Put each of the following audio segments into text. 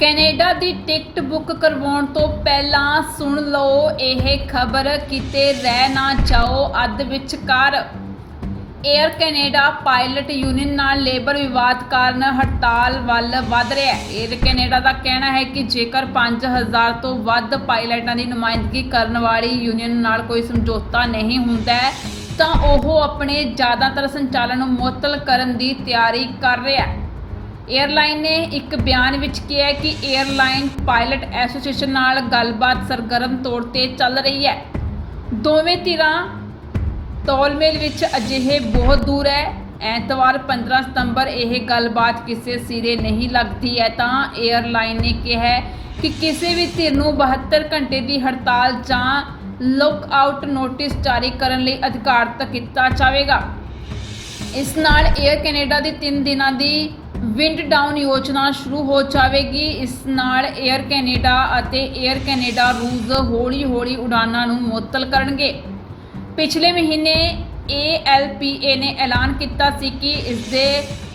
Canada ਦੀ ticket book ਕਰਵਾਉਣ ਤੋਂ ਪਹਿਲਾਂ ਸੁਣ ਲਓ, ਇਹ ਖਬਰ ਕਿਤੇ ਰਹਿ ਨਾ ਜਾਓ, ਅੱਧ ਵਿਚਕਾਰ। 에ਅਰ ਕੈਨੇਡਾ ਪਾਇਲਟ ਯੂਨੀਅਨ ਨਾਲ ਲੇਬਰ ਵਿਵਾਦ ਕਾਰਨ ਹੜਤਾਲ ਵੱਲ ਵਧ ਰਿਹਾ ਹੈ। 에ਅਰ ਕੈਨੇਡਾ ਦਾ ਕਹਿਣਾ ਹੈ ਕਿ ਜੇਕਰ 5000 ਤੋਂ ਵੱਧ ਪਾਇਲਟਾਂ ਦੀ ਨੁਮਾਇੰਦਗੀ ਕਰਨ ਵਾਲੀ ਯੂਨੀਅਨ ਨਾਲ ਕੋਈ ਸਮਝੌਤਾ ਨਹੀਂ ਹੁੰਦਾ ਤਾਂ ਉਹ ਆਪਣੇ ਜ਼ਿਆਦਾਤਰ ਸੰਚਾਲਨ ਨੂੰ ਮੁਅੱਤਲ ਕਰਨ ਦੀ ਤਿਆਰੀ ਕਰ ਰਿਹਾ ਹੈ। ਏਅਰਲਾਈਨ ਨੇ ਇੱਕ ਬਿਆਨ ਵਿੱਚ ਕਿਹਾ ਕਿ ਏਅਰਲਾਈਨ ਪਾਇਲਟ ਐਸੋਸੀਏਸ਼ਨ ਨਾਲ ਗੱਲਬਾਤ ਸਰਗਰਮ ਤੌਰ ਤੇ ਚੱਲ ਰਹੀ ਹੈ। ਦੋਵੇਂ ਧਿਰਾਂ ਤੌਲਮੇਲ ਵਿੱਚ ਅਜਿਹੇ ਬਹੁਤ ਦੂਰ ਹੈ। ਐਤਵਾਰ 15 ਸਤੰਬਰ ਇਹ ਗੱਲਬਾਤ ਕਿਸੇ ਸਿਰੇ ਨਹੀਂ ਲੱਗਦੀ ਹੈ ਤਾਂ ਏਅਰਲਾਈਨ ਨੇ ਕਿਹਾ ਕਿ ਕਿਸੇ ਵੀ ਧਿਰ ਨੂੰ 72 ਘੰਟੇ ਦੀ ਹੜਤਾਲ ਜਾਂ ਲੁੱਕਆਊਟ ਨੋਟਿਸ ਜਾਰੀ ਕਰਨ ਲਈ ਅਧਿਕਾਰਤ ਕੀਤਾ ਜਾਵੇਗਾ। ਇਸ ਨਾਲ 에ਅਰ ਕੈਨੇਡਾ ਦੀ 3 ਦਿਨਾਂ ਦੀ ਵਿੰਡ ਡਾਊਨ ਯੋਜਨਾ ਸ਼ੁਰੂ ਹੋ ਜਾਵੇਗੀ। ਇਸ ਨਾਲ 에ਅਰ ਕੈਨੇਡਾ ਅਤੇ 에ਅਰ ਕੈਨੇਡਾ ਰੂਸ ਹੌਲੀ-ਹੌਲੀ ਉਡਾਨਾਂ ਨੂੰ ਮੁਅੱਤਲ ਕਰਨਗੇ। ਪਿਛਲੇ ਮਹੀਨੇ ALPA ਨੇ ਐਲਾਨ ਕੀਤਾ ਸੀ ਕਿ ਇਸ ਦੇ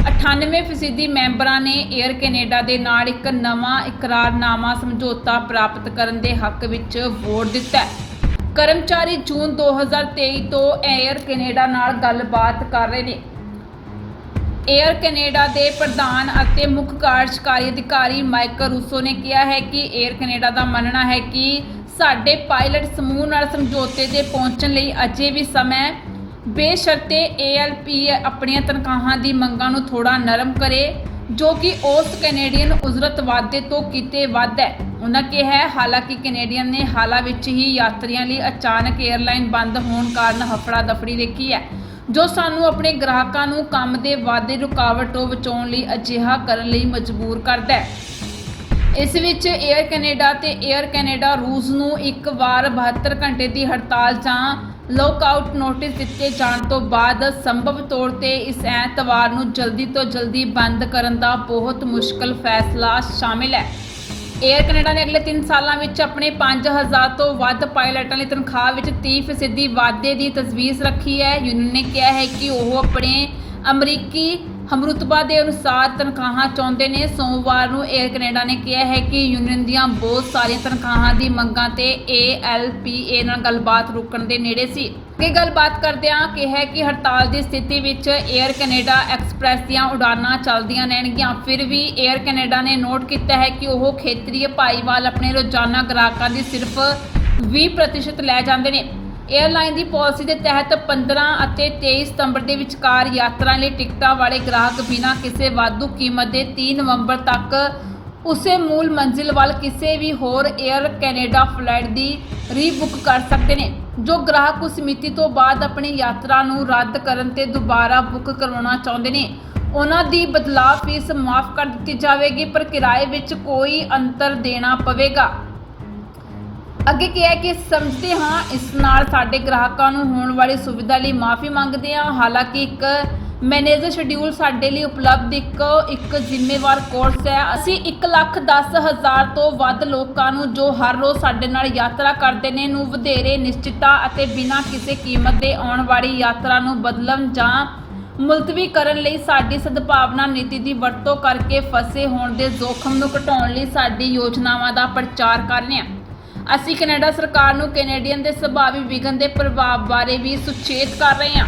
98% ਮੈਂਬਰਾਂ ਨੇ 에ਅਰ ਕੈਨੇਡਾ ਦੇ ਨਾਲ ਇੱਕ ਨਵਾਂ ਇਕਰਾਰਨਾਮਾ ਸਮਝੌਤਾ ਪ੍ਰਾਪਤ ਕਰਨ ਦੇ ਹੱਕ ਵਿੱਚ ਵੋਟ ਦਿੱਤਾ ਕਰਮਚਾਰੀ ਜੂਨ 2023 ਤੋਂ 에ਅਰ ਕੈਨੇਡਾ ਨਾਲ ਗੱਲਬਾਤ ਕਰ ਰਹੇ ਨੇ। ਏਅਰ ਕੈਨੇਡਾ ਦੇ ਪ੍ਰਧਾਨ ਅਤੇ ਮੁੱਖ ਕਾਰਜਕਾਰੀ ਅਧਿਕਾਰੀ ਮਾਈਕਲ ਰੂਸੋ ਨੇ ਕਿਹਾ ਹੈ ਕਿ ਏਅਰ ਕੈਨੇਡਾ ਦਾ ਮੰਨਣਾ ਹੈ ਕਿ ਸਾਡੇ ਪਾਇਲਟ ਸਮੂਹ ਨਾਲ ਸਮਝੌਤੇ ਤੇ ਪਹੁੰਚਣ ਲਈ ਅਜੇ ਵੀ ਸਮਾਂ ਬੇਸ਼ਰਤੇ ਏਐਲਪੀ ਆਪਣੀਆਂ ਤਨਖਾਹਾਂ ਦੀ ਮੰਗਾਂ ਨੂੰ ਥੋੜਾ ਨਰਮ ਕਰੇ, ਜੋ ਕਿ ਉਸ ਕੈਨੇਡੀਅਨ ਉਜ਼ਰਤ ਵਾਅਦੇ ਤੋਂ ਕਿਤੇ ਵੱਧ ਹੈ। ਉਹਨਾਂ ਕਿਹਾ, ਹਾਲਾਂਕਿ ਕੈਨੇਡੀਅਨ ਨੇ ਹਾਲਾ ਵਿੱਚ ਹੀ ਯਾਤਰੀਆਂ ਲਈ ਅਚਾਨਕ ਏਅਰਲਾਈਨ ਬੰਦ ਹੋਣ ਕਾਰਨ ਹਫੜਾ ਦਫੜੀ ਦੇਖੀ ਹੈ। ਜੋ ਸਾਨੂੰ ਆਪਣੇ ਗ੍ਰਾਹਕਾਂ ਨੂੰ ਕੰਮ ਦੇ ਵਾਧੇ ਰੁਕਾਵਟ ਤੋਂ ਬਚਾਉਣ ਲਈ ਅਜਿਹਾ ਕਰਨ ਲਈ ਮਜਬੂਰ ਕਰਦਾ ਹੈ। ਇਸ ਵਿੱਚ 에ਅਰ ਕੈਨੇਡਾ ਤੇ 에ਅਰ ਕੈਨੇਡਾ ਰੂਸ ਨੂੰ ਇੱਕ ਵਾਰ 72 ਘੰਟੇ ਦੀ ਹੜਤਾਲ ਜਾਂ ਲੌਕਆਊਟ ਨੋਟਿਸ ਦਿੱਤੇ ਜਾਣ ਤੋਂ ਬਾਅਦ ਸੰਭਵ ਤੌਰ ਤੇ ਇਸ ਐਤਵਾਰ ਨੂੰ ਜਲਦੀ ਤੋਂ ਜਲਦੀ ਬੰਦ ਕਰਨ ਦਾ ਬਹੁਤ ਮੁਸ਼ਕਲ ਫੈਸਲਾ ਸ਼ਾਮਿਲ ਹੈ। 에ਅਰ ਕੈਨੇਡਾ ਨੇ ਅਗਲੇ 3 ਸਾਲਾਂ ਵਿੱਚ ਆਪਣੇ 5000 ਤੋਂ ਵੱਧ ਪਾਇਲਟਾਂ ਲਈ ਤਨਖਾਹ ਵਿੱਚ 30% ਵਾਧੇ ਦੀ ਤਜਵੀਜ਼ ਰੱਖੀ ਹੈ। ਯੂਨੀਅਨ ਨੇ ਕਿਹਾ ਹੈ ਕਿ ਉਹ ਆਪਣੇ ਅਮਰੀਕੀ ਹਮਰੁਤਬਾ ਦੇ ਅਨੁਸਾਰ ਤਨਖਾਹਾਂ ਚਾਹੁੰਦੇ ਨੇ। ਸੋਮਵਾਰ ਨੂੰ 에ਅਰ ਕੈਨੇਡਾ ਨੇ ਕਿਹਾ ਹੈ ਕਿ ਯੂਨੀਅਨ ਦੀਆਂ ਬਹੁਤ ਸਾਰੀਆਂ ਤਨਖਾਹਾਂ ਦੀ ਮੰਗਾਂ ਤੇ ALPA ਨਾਲ ਗੱਲਬਾਤ ਰੁਕਣ ਦੇ ਨੇੜੇ ਸੀ। ਕਿ ਗੱਲਬਾਤ ਕਰਦਿਆਂ ਕਿਹਾ ਕਿ ਹੜਤਾਲ ਦੀ ਸਥਿਤੀ ਵਿੱਚ 에ਅਰ ਕੈਨੇਡਾ ਐਕਸਪ੍ਰੈਸ ਦੀਆਂ ਉਡਾਨਾਂ ਚੱਲਦੀਆਂ ਰਹਿਣਗੀਆਂ। ਫਿਰ ਵੀ 에ਅਰ ਕੈਨੇਡਾ ਨੇ ਨੋਟ ਕੀਤਾ ਹੈ ਕਿ ਉਹ ਖੇਤਰੀ ਭਾਈਵਾਲ ਆਪਣੇ ਰੋਜ਼ਾਨਾ ਗ੍ਰਾਹਕਾਂ ਦੀ ਸਿਰਫ 20% ਲੈ ਜਾਂਦੇ ਨੇ। ਏਅਰਲਾਈਨ ਦੀ ਪਾਲਿਸੀ ਦੇ ਤਹਿਤ 15 ਅਤੇ 23 ਸਤੰਬਰ ਦੇ ਵਿਚਕਾਰ ਯਾਤਰਾ ਲਈ ਟਿਕਟਾਂ ਵਾਲੇ ਗ੍ਰਾਹਕ ਬਿਨਾਂ ਕਿਸੇ ਵਾਧੂ ਕੀਮਤ ਦੇ 3 ਨਵੰਬਰ ਤੱਕ ਉਸੇ ਮੂਲ ਮੰਜ਼ਿਲ ਵੱਲ ਕਿਸੇ ਵੀ ਹੋਰ 에ਅਰ ਕੈਨੇਡਾ ਫਲਾਈਟ ਦੀ ਰੀਬੁੱਕ ਕਰ ਸਕਦੇ ਨੇ, ਜੋ ਗ੍ਰਾਹਕ ਉਸ ਮਿਤੀ ਤੋਂ ਬਾਅਦ ਆਪਣੀ ਯਾਤਰਾ ਨੂੰ ਰੱਦ ਕਰਨ ਤੇ ਦੁਬਾਰਾ ਬੁੱਕ ਕਰਵਾਉਣਾ ਚਾਹੁੰਦੇ ਨੇ। ਉਹਨਾਂ ਦੀ ਬਦਲਾਅ ਫੀਸ ਮਾਫ ਕਰ ਦਿੱਤੀ ਜਾਵੇਗੀ, ਪਰ ਕਿਰਾਏ ਵਿੱਚ ਕੋਈ ਅੰਤਰ ਦੇਣਾ ਪਵੇਗਾ। ਅੱਗੇ ਕਿਹਾ ਕਿ ਸਮਝਦੇ ਹਾਂ, ਇਸ ਨਾਲ ਸਾਡੇ ਗ੍ਰਾਹਕਾਂ ਨੂੰ ਹੋਣ ਵਾਲੀ ਸੁਵਿਧਾ ਲਈ ਮਾਫੀ ਮੰਗਦੇ ਹਾਂ। ਹਾਲਾਂਕਿ ਇੱਕ ਮੈਨੇਜਰ ਸ਼ਡਿਊਲ ਸਾਡੇ ਲਈ ਉਪਲਬਧ ਇੱਕ ਇੱਕ ਜ਼ਿੰਮੇਵਾਰ ਕੋਰਸ ਹੈ। ਅਸੀਂ 1 ਲੱਖ 10 ਹਜ਼ਾਰ ਤੋਂ ਵੱਧ ਲੋਕਾਂ ਨੂੰ ਜੋ ਹਰ ਰੋਜ਼ ਸਾਡੇ ਨਾਲ ਯਾਤਰਾ ਕਰਦੇ ਨੇ, ਨੂੰ ਵਧੇਰੇ ਨਿਸ਼ਚਿਤਤਾ ਅਤੇ ਬਿਨਾਂ ਕਿਸੇ ਕੀਮਤ ਦੇ ਆਉਣ ਵਾਲੀ ਯਾਤਰਾ ਨੂੰ ਬਦਲਣ ਜਾਂ ਮੁਲਤਵੀ ਕਰਨ ਲਈ ਸਾਡੀ ਸਦਭਾਵਨਾ ਨੀਤੀ ਦੀ ਵਰਤੋਂ ਕਰਕੇ ਫਸੇ ਹੋਣ ਦੇ ਜ਼ੋਖਮ ਨੂੰ ਘਟਾਉਣ ਲਈ ਸਾਡੀ ਯੋਜਨਾਵਾਂ ਦਾ ਪ੍ਰਚਾਰ ਕਰਨੇ ਰਹੇ ਹਾਂ। ਅਸੀਂ ਕੈਨੇਡਾ ਸਰਕਾਰ ਨੂੰ ਕੈਨੇਡੀਅਨ ਦੇ ਸੁਭਾਵੀ ਵਿਘਨ ਦੇ ਪ੍ਰਭਾਵ ਬਾਰੇ ਵੀ ਸੁਚੇਤ ਕਰ ਰਹੇ ਹਾਂ।